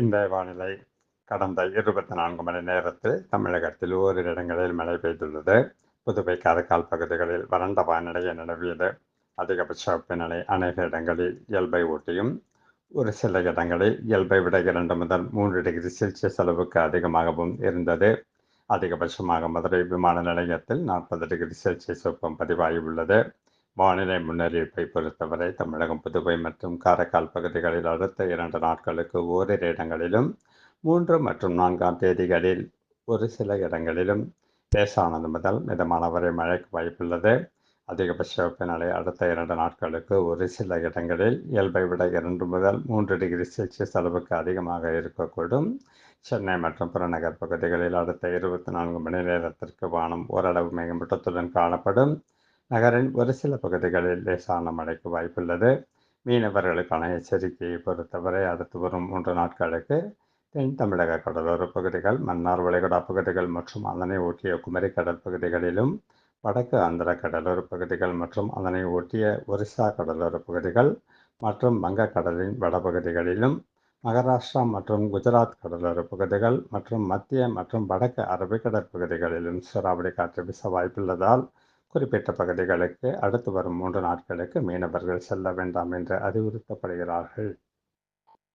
இந்த வானிலை கடந்த இருபத்தி நான்கு மணி நேரத்தில் தமிழகத்தில் ஓரிரு இடங்களில் மழை பெய்துள்ளது. புதுவை காரைக்கால் பகுதிகளில் வறண்ட வானிலையை நிலவியது. அதிகபட்ச வெப்பநிலை அநேக இடங்களில் இயல்பை ஊட்டியும் ஒரு சில இடங்களில் இயல்பை விட இரண்டு முதல் மூன்று டிகிரி செல்சியஸ் அளவுக்கு அதிகமாகவும் இருந்தது. அதிகபட்சமாக மதுரை விமான நிலையத்தில் நாற்பது டிகிரி செல்சியஸ் வெப்பம் பதிவாகியுள்ளது. வானிலை முன்னறிவிப்பை பொறுத்தவரை தமிழகம் புதுவை மற்றும் காரைக்கால் பகுதிகளில் அடுத்த இரண்டு நாட்களுக்கு ஓரிரு இடங்களிலும் மூன்று மற்றும் நான்காம் தேதிகளில் ஒரு சில இடங்களிலும் லேசானது முதல் மிதமான வரை மழைக்கு வாய்ப்புள்ளது. அதிகபட்ச வெப்பநிலை அடுத்த இரண்டு நாட்களுக்கு ஒரு சில இடங்களில் இயல்பை விட இரண்டு முதல் மூன்று டிகிரி செல்சியஸ் அளவுக்கு அதிகமாக இருக்கக்கூடும். சென்னை மற்றும் புறநகர் பகுதிகளில் அடுத்த இருபத்தி நான்கு மணி நேரத்திற்கு வானம் ஓரளவு மேகமூட்டத்துடன் காணப்படும். நகரின் ஒரு சில பகுதிகளில் லேசான மழைக்கு வாய்ப்புள்ளது. மீனவர்களுக்கான எச்சரிக்கையை பொறுத்தவரை அடுத்து வரும் மூன்று நாட்களுக்கு தென் தமிழக கடலோர பகுதிகள் மன்னார் வளைகுடா பகுதிகள் மற்றும் அதனை ஒட்டிய குமரி கடல் பகுதிகளிலும் வடக்கு ஆந்திர கடலோர பகுதிகள் மற்றும் அதனை ஒட்டிய ஒரிசா கடலோர பகுதிகள் மற்றும் வங்கக்கடலின் வடபகுதிகளிலும் மகாராஷ்டிரா மற்றும் குஜராத் கடலோர பகுதிகள் மற்றும் மத்திய மற்றும் வடக்கு அரபிக்கடல் பகுதிகளிலும் சூறாவளி காற்று வீச வாய்ப்புள்ளதால் குறிப்பிட்ட பகுதிகளுக்கு அடுத்து வரும் மூன்று நாட்களுக்கு மீனவர்கள் செல்ல வேண்டாம் என்று அறிவுறுத்தப்படுகிறார்கள்.